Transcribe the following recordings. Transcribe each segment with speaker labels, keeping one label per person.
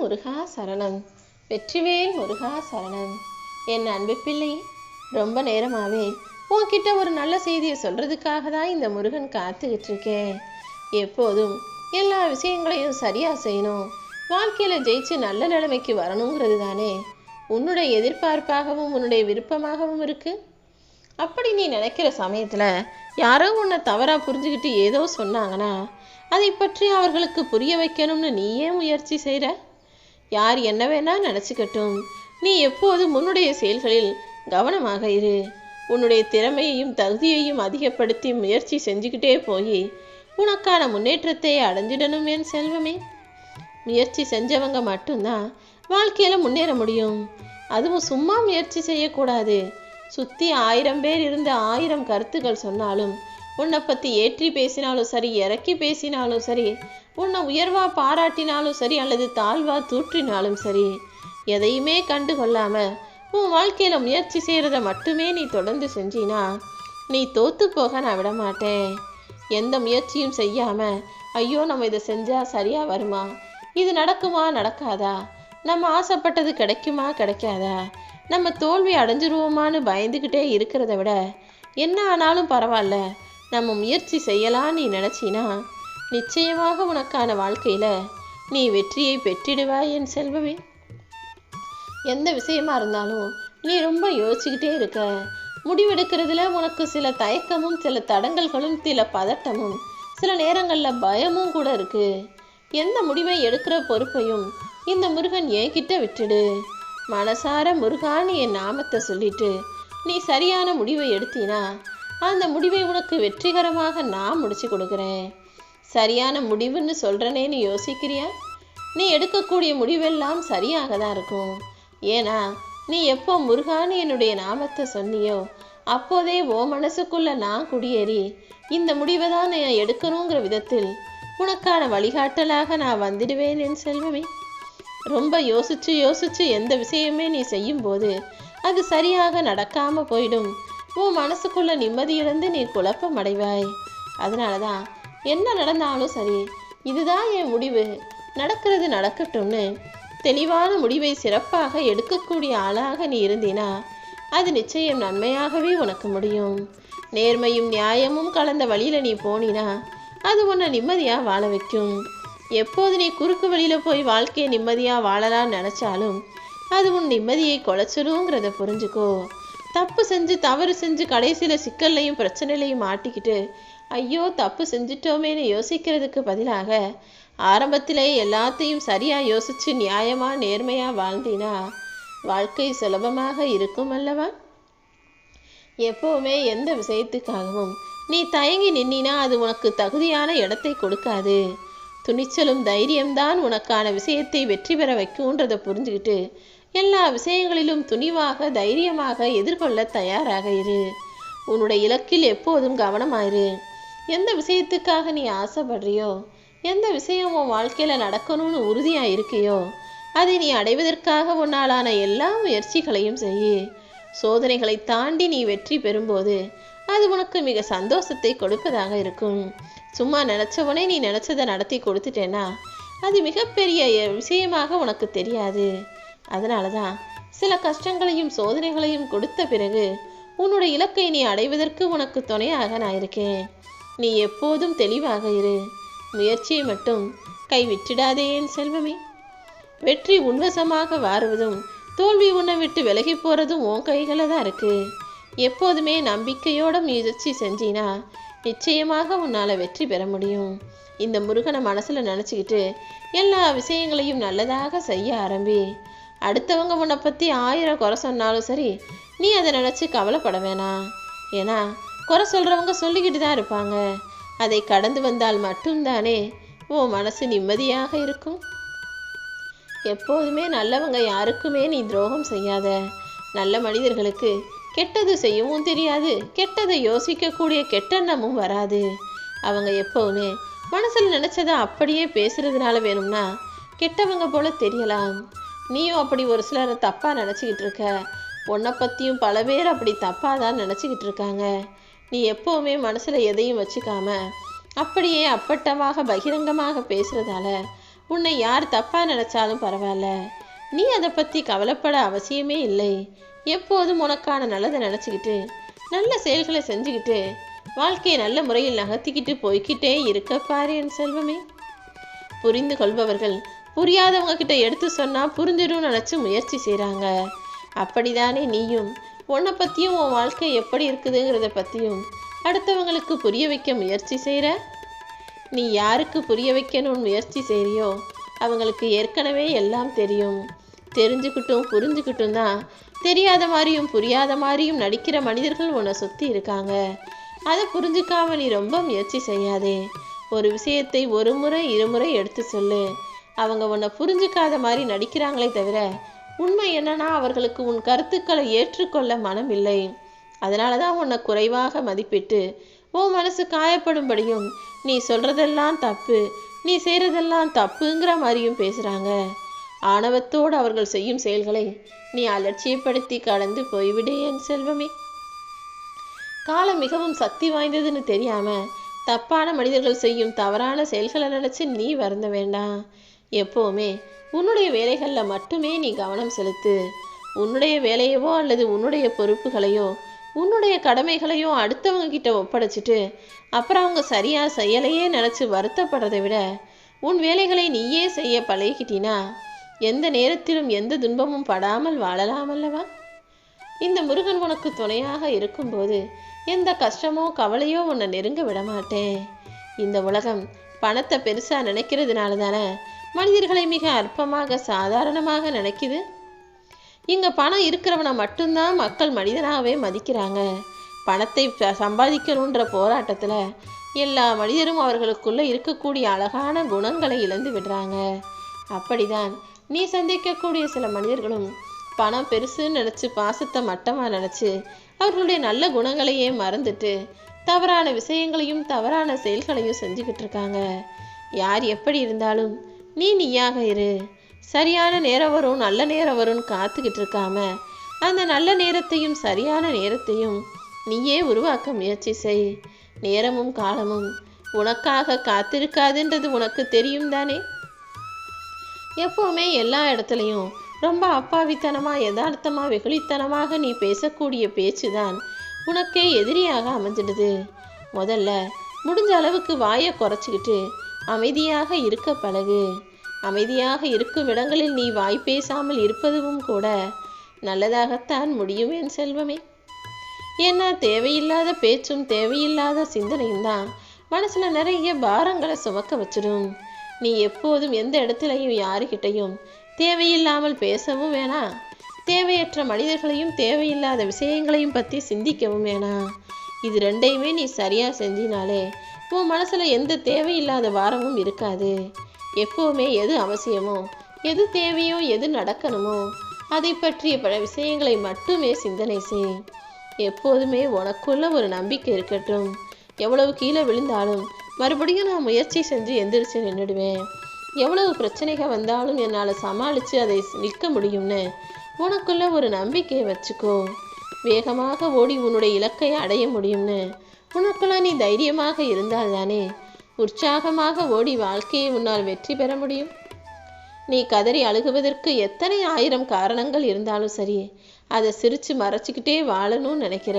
Speaker 1: முருகா சரணம். வெற்றிவேல் முருகா சரணம். என் அன்பு பிள்ளை ரொம்ப நேரமாவே உன்கிட்ட ஒரு நல்ல செய்தியை சொல்றதுக்காக தான் இந்த முருகன் காத்துக்கிட்டு இருக்கேன் எப்போதும் எல்லா விஷயங்களையும் சரியா செய்யணும். வாழ்க்கையில ஜெயிச்சு நல்ல நிலைமைக்கு வரணுங்கிறது தானே. உன்னுடைய எதிர்பார்ப்பாகவும் உன்னுடைய விருப்பமாகவும் இருக்கு. அப்படி நீ நினைக்கிற சமயத்துல யாரோ உன்னை தவறா புரிஞ்சுக்கிட்டு ஏதோ சொன்னாங்கன்னா அதை பற்றி அவர்களுக்கு புரிய வைக்கணும்னு நீயே முயற்சி செய்கிற யார் என்ன வேணா நினச்சிக்கட்டும். நீ எப்போதும் உன்னுடைய செயல்களில் கவனமாக இரு. உன்னுடைய திறமையையும் தகுதியையும் அதிகப்படுத்தி முயற்சி செஞ்சுக்கிட்டே போய் உனக்கான முன்னேற்றத்தை அடைஞ்சிடணும் என் செல்வமே. முயற்சி செஞ்சவங்க மட்டும்தான் வாழ்க்கையில் முன்னேற முடியும். அதுவும் சும்மா முயற்சி செய்யக்கூடாது. சுற்றி ஆயிரம் பேர் இருந்த ஆயிரம் கருத்துக்கள் சொன்னாலும் உன்னை பற்றி ஏற்றி பேசினாலும் சரி இறக்கி பேசினாலும் சரி உன்னை உயர்வா பாராட்டினாலும் சரி அல்லது தாழ்வா தூற்றினாலும் சரி எதையுமே கண்டு கொள்ளாம உன் வாழ்க்கையில முயற்சி செய்யறத மட்டுமே நீ தொடர்ந்து செஞ்சினா நீ தோத்து போக நான் விட மாட்டேன் எந்த முயற்சியும் செய்யாம ஐயோ நம்ம இதை செஞ்சா சரியா வருமா? இது நடக்குமா நடக்காதா? நம்ம ஆசைப்பட்டது கிடைக்குமா கிடைக்காதா? நம்ம தோல்வி அடைஞ்சிருவோமான்னு பயந்துக்கிட்டே இருக்கிறத விட என்ன ஆனாலும் பரவாயில்ல. நம்ம முயற்சி செய்யலான்னு நீ நினச்சினா நிச்சயமாக உனக்கான வாழ்க்கையில நீ வெற்றியை பெற்றிடுவாய் என் செல்வமே. எந்த விஷயமா இருந்தாலும் நீ ரொம்ப யோசிச்சுக்கிட்டே இருக்க. முடிவெடுக்கிறதுல உனக்கு சில தயக்கமும் சில தடங்கல்களும் சில பதட்டமும் சில நேரங்களில் பயமும் கூட இருக்கு. எந்த முடிவை எடுக்கிற பொறுப்பையும் இந்த முருகன் என்கிட்ட விட்டுடு. மனசார முருகான்னு என் நாமத்தை சொல்லிட்டு நீ சரியான முடிவை எடுத்தினா அந்த முடிவை உனக்கு வெற்றிகரமாக நான் முடிச்சு கொடுக்குறேன். சரியான முடிவுன்னு சொல்கிறனேன்னு யோசிக்கிறியா? நீ எடுக்கக்கூடிய முடிவெல்லாம் சரியாக தான் இருக்கும். ஏன்னா நீ எப்போ முருகான்னு என்னுடைய நாமத்தை சொன்னியோ அப்போதே ஓ மனசுக்குள்ள நான் குடியேறி இந்த முடிவை தான் நான் எடுக்கணுங்கிற விதத்தில் உனக்கான வழிகாட்டலாக நான் வந்துடுவேன் என் செல்வமே. ரொம்ப யோசிச்சு யோசிச்சு எந்த விஷயமே நீ செய்யும்போது அது சரியாக நடக்காம போயிடும். உன் மனசுக்குள்ள நிம்மதி இழந்து நீ குழப்பம் அடைவாய். அதனால தான் என்ன நடந்தாலும் சரி இதுதான் என் முடிவு. நடக்கிறது நடக்கட்டும்னு தெளிவான முடிவை சிறப்பாக எடுக்கக்கூடிய ஆளாக நீ இருந்தினா அது நிச்சயம் நன்மையாகவே உனக்கு முடியும். நேர்மையும் நியாயமும் கலந்த வழியில நீ போனினா அது உன்னை நிம்மதியா வாழ வைக்கும். எப்போது நீ குறுக்கு வழியில போய் வாழ்க்கையை நிம்மதியாக வாழலாம்னு நினைச்சாலும் அது உன் நிம்மதியை குலைச்சிடுங்கிறத புரிஞ்சுக்கோ. தப்பு செஞ்சு தவறு செஞ்சு கடைசியில சிக்கல்லையும் பிரச்சனையிலையும் மாட்டிக்கிட்டு ஐயோ தப்பு செஞ்சிட்டோமேன்னு யோசிக்கிறதுக்கு பதிலாக ஆரம்பத்திலே எல்லாத்தையும் சரியாக யோசிச்சு நியாயமாக நேர்மையாக வாழ்ந்தினா வாழ்க்கை சுலபமாக இருக்கும் அல்லவா? எப்போவுமே எந்த விஷயத்துக்காகவும் நீ தயங்கி நின்னா அது உனக்கு தகுதியான இடத்தை கொடுக்காது. துணிச்சலும் தைரியம்தான் உனக்கான விஷயத்தை வெற்றி பெற வைக்கும்ன்றதை புரிஞ்சுக்கிட்டு எல்லா விஷயங்களிலும் துணிவாக தைரியமாக எதிர்கொள்ள தயாராக இரு. உன்னுடைய இலக்கில் எப்போதும் கவனமாயிரு. எந்த விஷயத்துக்காக நீ ஆசைப்படுறியோ எந்த விஷயம் உன் வாழ்க்கையில் நடக்கணும்னு உறுதியாக இருக்கியோ அதை நீ அடைவதற்காக உன்னாலான எல்லா முயற்சிகளையும் செய்யு. சோதனைகளை தாண்டி நீ வெற்றி பெறும்போது அது உனக்கு மிக சந்தோஷத்தை கொடுப்பதாக இருக்கும். சும்மா நினச்சவனே நீ நினச்சதை நடத்தி கொடுத்துட்டேன்னா அது மிகப்பெரிய விஷயமாக உனக்கு தெரியாது. அதனால தான் சில கஷ்டங்களையும் சோதனைகளையும் கொடுத்த பிறகு உன்னுடைய இலக்கை நீ அடைவதற்கு உனக்கு துணையாக நான் இருக்கேன். நீ எப்போதும் தெளிவாக இரு. முயற்சியை மட்டும் கைவிட்டிடாதே என் செல்வமே. வெற்றி உன்வசமாக வாருவதும் தோல்வி உன்னை விட்டு விலகி போறதும் உன் கைகளில் தான் இருக்கு. எப்போதுமே நம்பிக்கையோட முயற்சி செஞ்சினா நிச்சயமாக உன்னால் வெற்றி பெற முடியும். இந்த முருகனை மனசில் நினச்சிக்கிட்டு எல்லா விஷயங்களையும் நல்லதாக செய்ய ஆரம்பி. அடுத்தவங்க உன்னை பற்றி ஆயிரம் குறை சொன்னாலும் சரி நீ அதை நினச்சி கவலைப்பட வேணாம். ஏன்னா குறை சொல்கிறவங்க சொல்லிக்கிட்டு தான் இருப்பாங்க. அதை கடந்து வந்தால் மட்டும்தானே உன் மனசு நிம்மதியாக இருக்கும். எப்போதுமே நல்லவங்க யாருக்குமே நீ துரோகம் செய்யாத. நல்ல மனிதர்களுக்கு கெட்டது செய்யவும் தெரியாது. கெட்டதை யோசிக்கக்கூடிய கெட்டெண்ணமும் வராது. அவங்க எப்போவுமே மனசில் நினச்சதை அப்படியே பேசுறதுனால வேணும்னா கெட்டவங்க போல தெரியலாம். நீயும் அப்படி ஒரு சிலரை தப்பாக நினச்சிக்கிட்டு இருக்க. உன்னை பற்றியும் பல பேர் அப்படி தப்பாக தான் நினச்சிக்கிட்டு இருக்காங்க. நீ எப்போவுமே மனசில் எதையும் வச்சுக்காம அப்படியே அப்பட்டமாக பகிரங்கமாக பேசுகிறதால உன்னை யார் தப்பாக நினச்சாலும் பரவாயில்ல. நீ அதை பற்றி கவலைப்பட அவசியமே இல்லை. எப்போதும் உனக்கான நல்லதை நினச்சிக்கிட்டு நல்ல செயல்களை செஞ்சுக்கிட்டு வாழ்க்கையை நல்ல முறையில் நகர்த்திக்கிட்டு போய்க்கிட்டே இருக்க பாரு என் செல்வமே. புரிந்து கொள்பவர்கள் புரியாதவங்க கிட்ட எடுத்து சொன்னால் புரிஞ்சிடும் நினச்சி முயற்சி செய்கிறாங்க அப்படிதானே நீயும். உன்னை பற்றியும் உன் வாழ்க்கை எப்படி இருக்குதுங்கிறத பற்றியும் அடுத்தவங்களுக்கு புரிய வைக்க முயற்சி செய்கிற நீ யாருக்கு புரிய வைக்கணும்னு முயற்சி செய்கிறியோ அவங்களுக்கு ஏற்கனவே எல்லாம் தெரியும். தெரிஞ்சுக்கிட்டும் புரிஞ்சுக்கிட்டும் தான். தெரியாத மாதிரியும் புரியாத மாதிரியும் நடிக்கிற மனிதர்கள் உன்னை சுற்றி இருக்காங்க. அதை புரிஞ்சுக்காம நீ ரொம்ப முயற்சி செய்யாதே. ஒரு விஷயத்தை ஒரு முறை இருமுறை எடுத்து சொல்லு. அவங்க உன்னை புரிஞ்சுக்காத மாதிரி நடிக்கிறாங்களே தவிர உண்மை என்னன்னா அவர்களுக்கு உன் கருத்துக்களை ஏற்றுக்கொள்ள மனம் இல்லை. அதனால தான் உன்னை குறைவாக மதிப்பிட்டு உன் மனசு காயப்படும்படியும் நீ சொல்றதெல்லாம் தப்பு நீ செய்கிறதெல்லாம் தப்புங்கிற மாதிரியும் பேசுகிறாங்க ஆணவத்தோடு அவர்கள் செய்யும் செயல்களை நீ அலட்சியப்படுத்தி கடந்து போய்விடு என் செல்வமே. காலம் மிகவும் சக்தி வாய்ந்ததுன்னு தெரியாம தப்பான மனிதர்கள் செய்யும் தவறான செயல்களை நினைச்சு நீ வருந்த வேண்டாம். எப்போவுமே உன்னுடைய வேலைகளில் மட்டுமே நீ கவனம் செலுத்து. உன்னுடைய வேலையவோ அல்லது உன்னுடைய பொறுப்புகளையோ உன்னுடைய கடமைகளையோ அடுத்தவங்க கிட்ட ஒப்படைச்சிட்டு அப்புறம் அவங்க சரியா செய்யலையே நினச்சி வருத்தப்படுறதை விட உன் வேலைகளை நீயே செய்ய பழகிக்கிட்டினா எந்த நேரத்திலும் எந்த துன்பமும் படாமல் வாழலாம் அல்லவா? இந்த முருகன் உனக்கு துணையாக இருக்கும்போது எந்த கஷ்டமோ கவலையோ உன்னை நெருங்க விட மாட்டேன் இந்த உலகம் பணத்தை பெருசாக நினைக்கிறதுனால தானே மனிதர்களை மிக அற்பமாக சாதாரணமாக நினைக்குது. இங்க பணம் இருக்கிறவனை மட்டும்தான் மக்கள் மனிதனாகவே மதிக்கிறாங்க. பணத்தை ப- சம்பாதிக்கணுன்ற போராட்டத்துல எல்லா மனிதரும் அவர்களுக்குள்ள இருக்கக்கூடிய அழகான குணங்களை இழந்து விடுறாங்க. அப்படிதான் நீ சந்திக்கக்கூடிய சில மனிதர்களும் பணம் பெருசுன்னு நினச்சி பாசத்தை மட்டமாக நினச்சி அவர்களுடைய நல்ல குணங்களையே மறந்துட்டு தவறான விஷயங்களையும் தவறான செயல்களையும் செஞ்சுக்கிட்டு இருக்காங்க. யார் எப்படி இருந்தாலும் நீ நீயாக இரு. சரியான நேரம் வரும் நல்ல நேரம் வரும்னு காத்துக்கிட்டு இருக்காம அந்த நல்ல நேரத்தையும் சரியான நேரத்தையும் நீயே உருவாக்க முயற்சி செய். நேரமும் காலமும் உனக்காக காத்திருக்காதுன்றது உனக்கு தெரியும் தானே? எப்பவுமே எல்லா இடத்துலையும் ரொம்ப அப்பாவித்தனமாக யதார்த்தமாக வெகுளித்தனமாக நீ பேசக்கூடிய பேச்சு தான் உனக்கே எதிரியாக அமைஞ்சிடுது. முதல்ல முடிஞ்ச அளவுக்கு வாயை குறைச்சிக்கிட்டு அமைதியாக இருக்க பழகு. அமைதியாக இருக்கும் இடங்களில் நீ வாய் பேசாமல் இருப்பதுவும் கூட நல்லதாகத்தான் முடியும் என் செல்வமே. ஏன்னா தேவையில்லாத பேச்சும் தேவையில்லாத சிந்தனையும் தான் மனசில் நிறைய பாரங்களை சுமக்க வச்சிடும். நீ எப்போதும் எந்த இடத்துலையும் யாருக்கிட்டையும் தேவையில்லாமல் பேசவும் வேணாம் தேவையற்ற மனிதர்களையும் தேவையில்லாத விஷயங்களையும் பற்றி சிந்திக்கவும் வேணாம் இது ரெண்டையுமே நீ சரியாக செஞ்சினாலே உன் மனசில் எந்த தேவையில்லாத வாரமும் இருக்காது. எப்போவுமே எது அவசியமோ எது தேவையோ எது நடக்கணுமோ அதை பற்றிய பல விஷயங்களை மட்டுமே சிந்தனை செய். எப்போதுமே உனக்குள்ள ஒரு நம்பிக்கை இருக்கட்டும். எவ்வளவு கீழே விழுந்தாலும் மறுபடியும் நான் முயற்சி செஞ்சு எந்திரிச்சு நின்றுடுவேன். எவ்வளவு பிரச்சனைகள் வந்தாலும் என்னால் சமாளித்து அதை நிற்க முடியும்னு உனக்குள்ள ஒரு நம்பிக்கையை வச்சுக்கோ. வேகமாக ஓடி உன்னுடைய இலக்கை அடைய முடியும்னு உனக்குள்ள நீ தைரியமாக இருந்தால்தானே? உற்சாகமாக ஓடி வாழ்க்கையை உன்னால் வெற்றி பெற முடியும். நீ கதறி அழுகுவதற்கு எத்தனை ஆயிரம் காரணங்கள் இருந்தாலும் சரி அதை சிரிச்சு மறைச்சிக்கிட்டே வாழணும்னு நினைக்கிற.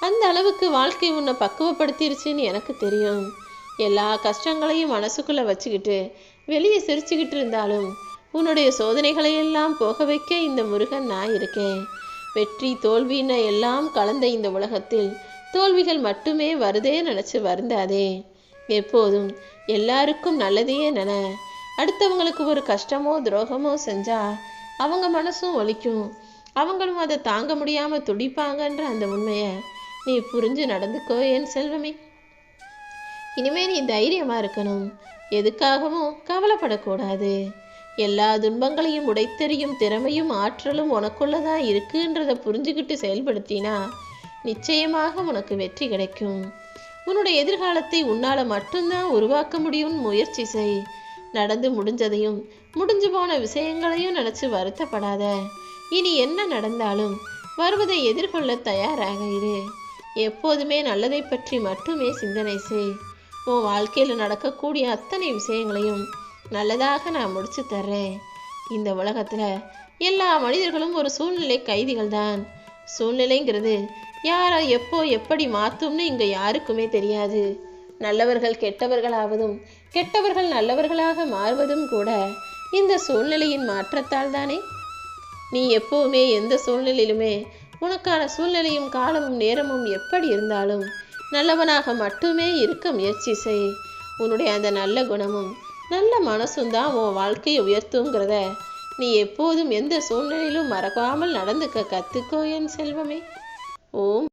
Speaker 1: அந்த அளவுக்கு வாழ்க்கை உன்னை பக்குவப்படுத்திருச்சுன்னு எனக்கு தெரியும். எல்லா கஷ்டங்களையும் மனசுக்குள்ளே வச்சுக்கிட்டு வெளியே சிரிச்சுக்கிட்டு இருந்தாலும் உன்னுடைய சோதனைகளையெல்லாம் போக வைக்க இந்த முருகன் நான் இருக்கேன். வெற்றி தோல்வின்னு எல்லாம் கலந்த இந்த உலகத்தில் தோல்விகள் மட்டுமே வருதே நினச்சி வருந்தாதே. எப்போதும் எல்லாருக்கும் நல்லதையே நின. அடுத்தவங்களுக்கு ஒரு கஷ்டமோ துரோகமோ செஞ்சா அவங்க மனசும் ஒழிக்கும் அவங்களும் அதை தாங்க முடியாம துடிப்பாங்கன்ற அந்த உண்மையை நீ புரிஞ்சு நடந்துக்கோ என் செல்வமே? இனிமே நீ தைரியமா இருக்கணும். எதுக்காகவும் கவலைப்படக்கூடாது. எல்லா துன்பங்களையும் உடைத்தெறியும் திறமையும் ஆற்றலும் உனக்குள்ளதான் இருக்குன்றதை புரிஞ்சுக்கிட்டு செயல்படுத்தினா நிச்சயமாக உனக்கு வெற்றி கிடைக்கும். உன்னுடைய எதிர்காலத்தை உன்னால மட்டும்தான் உருவாக்க முடியும்னு முயற்சி செய். நடந்து முடிஞ்சதையும் முடிஞ்சு போன விஷயங்களையும் நினைச்சு வருத்தப்படாத. இனி என்ன நடந்தாலும் வருவதை எதிர்கொள்ள தயாராக இரு. எப்போதுமே நல்லதை பற்றி மட்டுமே சிந்தனை செய். உன் வாழ்க்கையில் நடக்கக்கூடிய அத்தனை விஷயங்களையும் நல்லதாக நான் முடிச்சு தர்றேன். இந்த உலகத்தில் எல்லா மனிதர்களும் ஒரு சூழ்நிலை கைதிகள் தான் சூழ்நிலைங்கிறது யாரை எப்போ எப்படி மாற்றும்னு இங்கே யாருக்குமே தெரியாது. நல்லவர்கள் கெட்டவர்களாவதும் கெட்டவர்கள் நல்லவர்களாக மாறுவதும் கூட இந்த சூழ்நிலையின் மாற்றத்தால் தானே. நீ எப்போவுமே எந்த சூழ்நிலையிலுமே உனக்கான சூழ்நிலையும் காலமும் நேரமும் எப்படி இருந்தாலும் நல்லவனாக மட்டுமே இருக்க முயற்சி செய். உன்னுடைய அந்த நல்ல குணமும் நல்ல மனசும் தான் உன் வாழ்க்கையை உயர்த்துங்கிறத நீ எப்போதும் எந்த சூழ்நிலையிலும் மறக்காமல் நடந்துக்க கத்துக்கோ என் செல்வமே. ஓம்